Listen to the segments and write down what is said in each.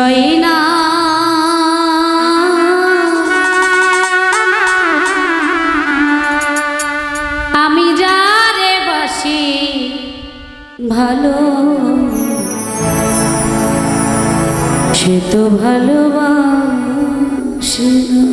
বিষয় না। আমি যারে বাসি ভালো সে তো ভালোবাসে না।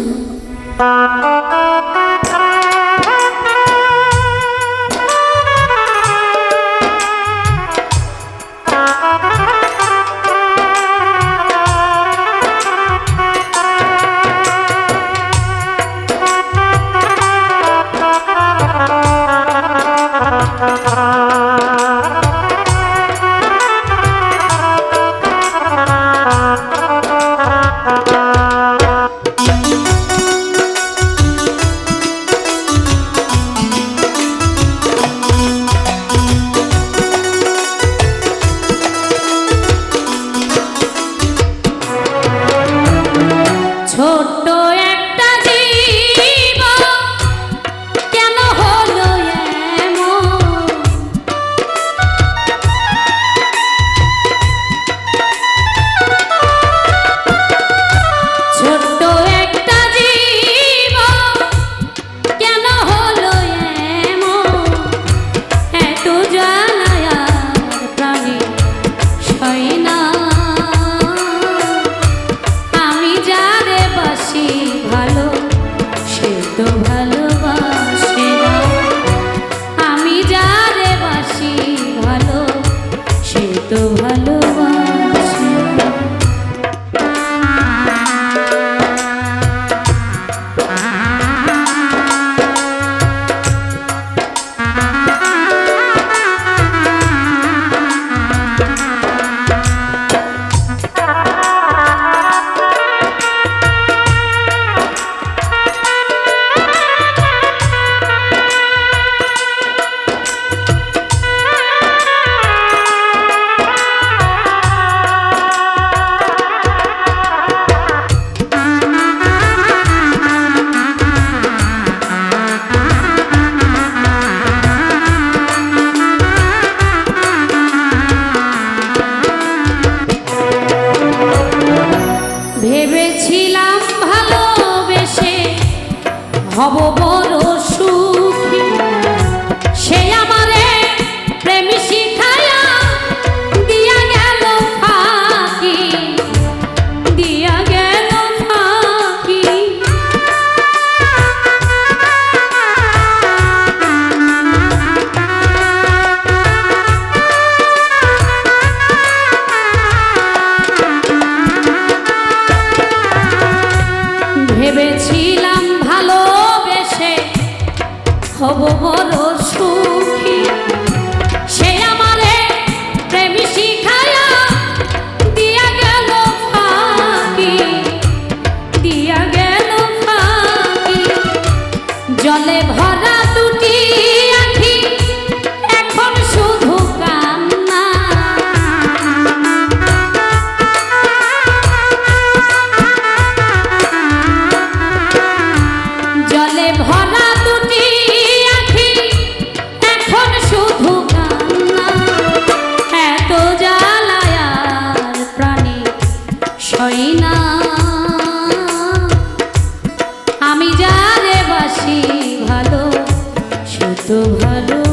সে তো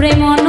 supremo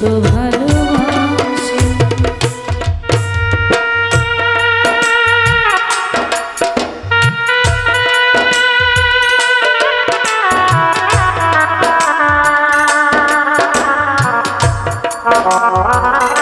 তো ভালোবাসে। Ah